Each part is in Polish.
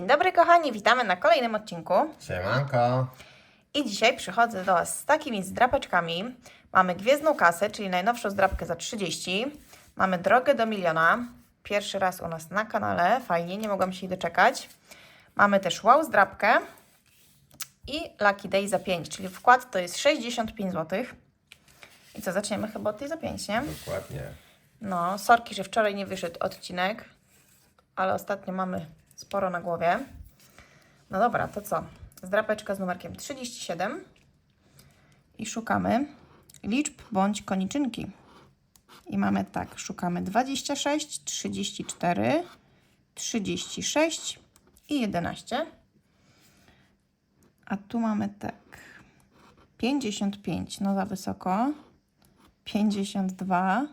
Dzień dobry kochani, witamy na kolejnym odcinku. Siemanko. I dzisiaj przychodzę do Was z takimi zdrapeczkami. Mamy Gwiezdną Kasę, czyli najnowszą zdrapkę za 30. Mamy Drogę do Miliona. Pierwszy raz u nas na kanale. Fajnie, nie mogłam się jej doczekać. Mamy też Wow zdrapkę i Lucky Day za 5, czyli wkład to jest 65 zł. I co, zaczniemy chyba od tej za 5, nie? Dokładnie. No, sorki, że wczoraj nie wyszedł odcinek, ale ostatnio mamy sporo na głowie. No dobra, to co? Zdrapeczka z numerkiem 37 i szukamy liczb bądź koniczynki. I mamy tak, szukamy 26, 34, 36 i 11. A tu mamy tak 55, no za wysoko, 52,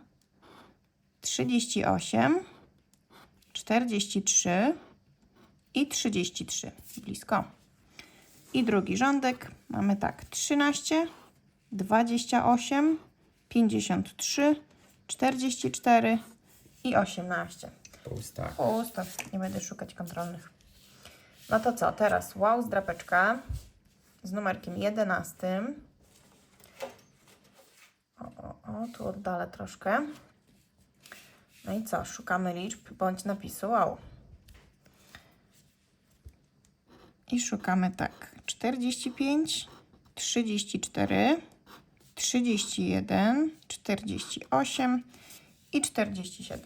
38, 43 i 33. Blisko. I drugi rządek mamy tak 13, 28, 53, 44 i 18. Pusta. Pusto, nie będę szukać kontrolnych. No to co, teraz wow, zdrapeczka z numerkiem 11. O, o, o, tu oddalę troszkę. No i co, szukamy liczb bądź napisu wow. I szukamy tak, 45, 34, 31, 48 i 47.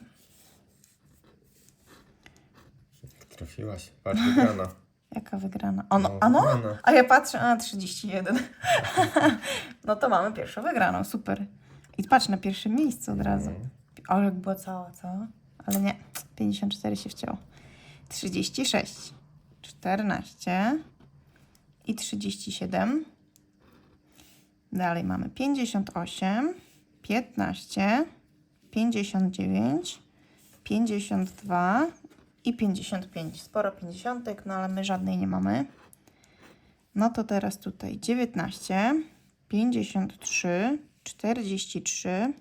Trafiłaś. Patrz, wygrana. Jaka wygrana? Ono, No, a no? wygrana. A ja patrzę, a 31. no to mamy pierwszą wygraną, super. I patrz na pierwszym miejscu od razu. Ale jak była cała, co? Ale nie, 54 się wcięło. 36, 14 i 37. Dalej mamy 58, 15, 59, 52 i 55. Sporo 50, no ale my żadnej nie mamy. No to teraz tutaj 19, 53, 43,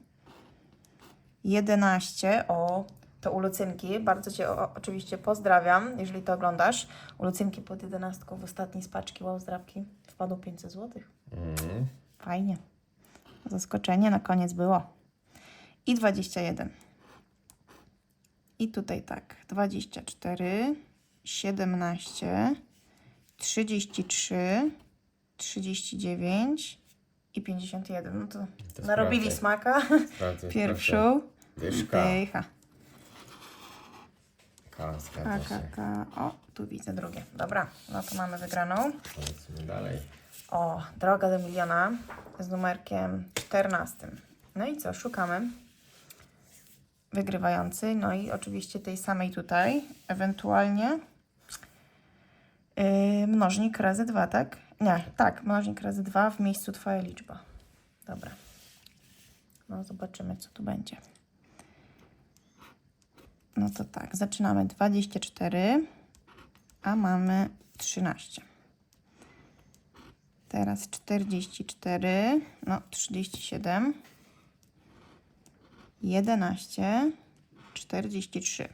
11. O, to u Lucynki. Bardzo Cię o, oczywiście pozdrawiam, jeżeli to oglądasz. U Lucynki pod 11 w ostatniej spaczki wow zdrabki wpadło 500 zł. Mhm. Fajnie. Zaskoczenie na koniec było. I 21. I tutaj tak. 24, 17, 33, 39 i 51. No to, To narobili sprawdzaj. smaka. Sprawdzę, Pierwszą. Dyszka. Dycha. Zgadza się. K. O, tu widzę drugie. Dobra, no to mamy wygraną. Lecimy dalej. O, droga do miliona z numerkiem 14. No i co, szukamy. Wygrywający, no i oczywiście tej samej tutaj, ewentualnie yy, mnożnik razy 2, tak? Nie, tak, mnożnik razy 2 w miejscu Twoja liczba. Dobra. No zobaczymy, co tu będzie. No to tak, zaczynamy. 24, a mamy 13. Teraz 44, no 37, 11, 43,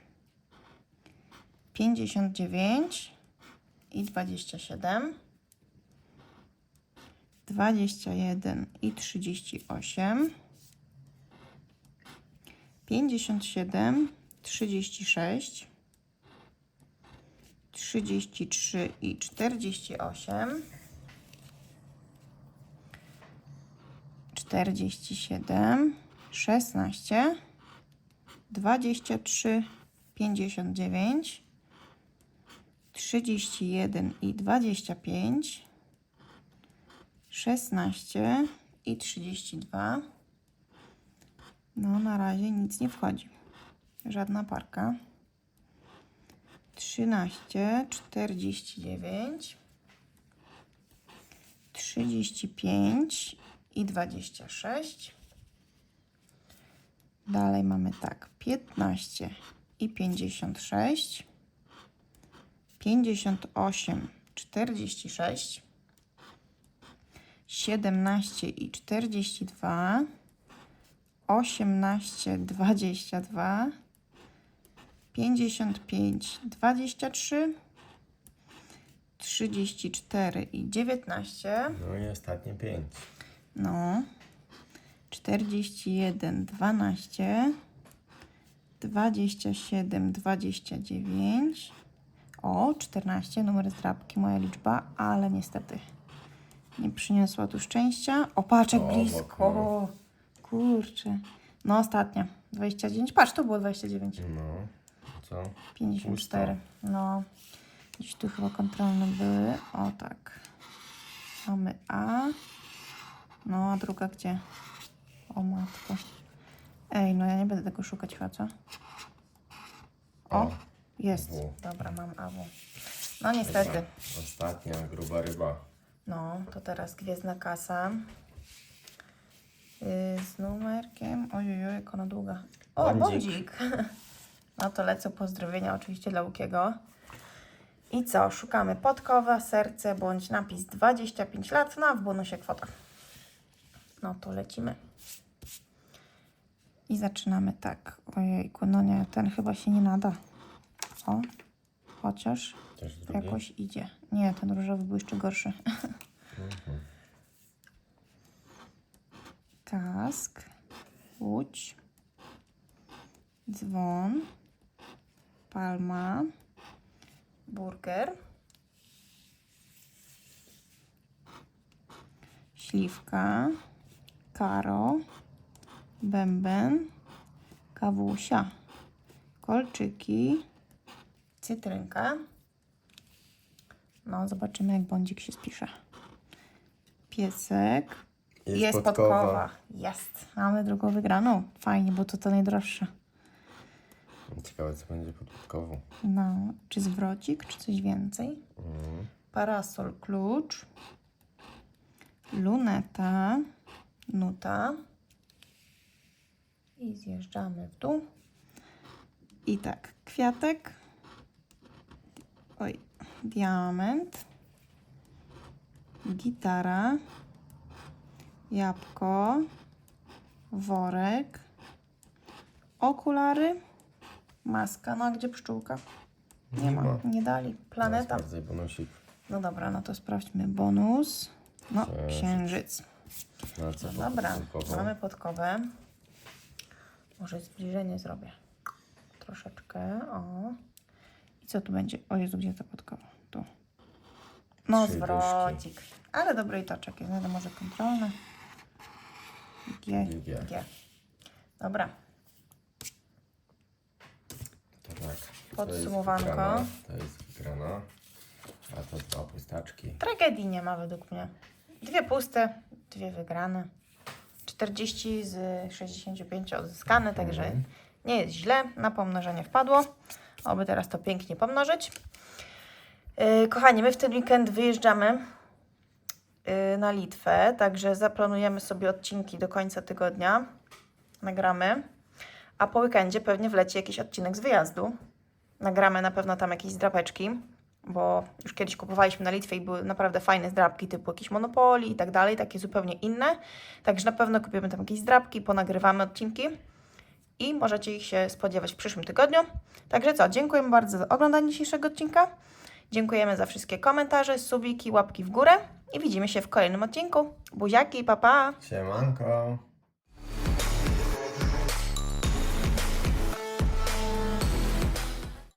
59 i 27, 21 i 38, 57, 36, 33 i 48, 47, 16, 23, 59, 31 i 25, 16 i 32. No, na razie nic nie wchodzi. Żadna parka. 13, 49, 35 i 26. Dalej mamy tak. 15 i 56, 58, 46, 17 i 42, 18, 22, 55, 23 34 i 19. No i ostatnie 5. No. 41, 12. 27, 29. O, 14, numer zdrabki, moja liczba, ale niestety nie przyniosła tu szczęścia. O, patrz jak O, blisko. obok, Kurczę. No, ostatnia. 29. Patrz, tu było 29. No. Co? 54. No. Gdzieś tu chyba kontrolne były. O tak. Mamy A. No, a druga gdzie? O matko. Ej, no ja nie będę tego szukać chyba, co? O, O, jest. W. Dobra, mam AW. No niestety. Ostatnia gruba ryba. No, to teraz gwiezdna kasa. Yy, z numerkiem. Ojej, jak ona długa. O, Bądzik. bądzik. No to lecą pozdrowienia oczywiście dla Łukiego. I co? Szukamy podkowa, serce bądź napis 25 lat, no a w bonusie kwota. No to lecimy. I zaczynamy tak. Ojejku, no nie, ten chyba się nie nada. O, chociaż jakoś idzie. Nie, ten różowy był jeszcze gorszy. Mhm. Kask, łódź, dzwon, palma, burger, śliwka, karo, bęben, kawusia, kolczyki, cytrynka. No, zobaczymy jak bądzik się spisze. Piesek, Jest, jest podkowa. Jest. Mamy drugą wygraną. Fajnie, bo to to najdroższe. Ciekawe, co będzie pod podkową. No, czy zwrocik, czy coś więcej? Mhm. Parasol, klucz. Luneta. Nuta. I zjeżdżamy w dół. I tak, kwiatek. Oj, diament. Gitara. Jabłko. Worek. Okulary. Maska. No a gdzie pszczółka? Nie, Nie ma. ma. Nie dali. Planeta. Sprawdzaj bonusik. No dobra, no to sprawdźmy bonus. No, Księżyc. księżyc. Na co No dobra, mamy podkowę. Może zbliżenie zrobię. Troszeczkę, o. I co tu będzie? O Jezu, gdzie ta podkowa? Tu. No, Trzy zwrocik. Ale dobry i toczek. jest. Znajdę może kontrolne. G, I G. G. Dobra, To tak. To jest Podsumowanko. To jest wygrana. A to dwa pustaczki. Tragedii nie ma według mnie. Dwie puste, dwie wygrane. 40 z 65 odzyskane, także Mhm. nie jest źle. Na pomnożenie wpadło. Oby teraz to pięknie pomnożyć. Yy, kochani, my w ten weekend wyjeżdżamy yy, na Litwę, także zaplanujemy sobie odcinki do końca tygodnia. Nagramy. A po weekendzie pewnie wleci jakiś odcinek z wyjazdu. Nagramy na pewno tam jakieś zdrapeczki, bo już kiedyś kupowaliśmy na Litwie i były naprawdę fajne zdrapki typu jakieś Monopoly i tak dalej, takie zupełnie inne. Także na pewno kupimy tam jakieś zdrapki, ponagrywamy odcinki i możecie ich się spodziewać w przyszłym tygodniu. Także co, dziękujemy bardzo za oglądanie dzisiejszego odcinka. Dziękujemy za wszystkie komentarze, subiki, łapki w górę i widzimy się w kolejnym odcinku. Buziaki, pa pa! Siemanko.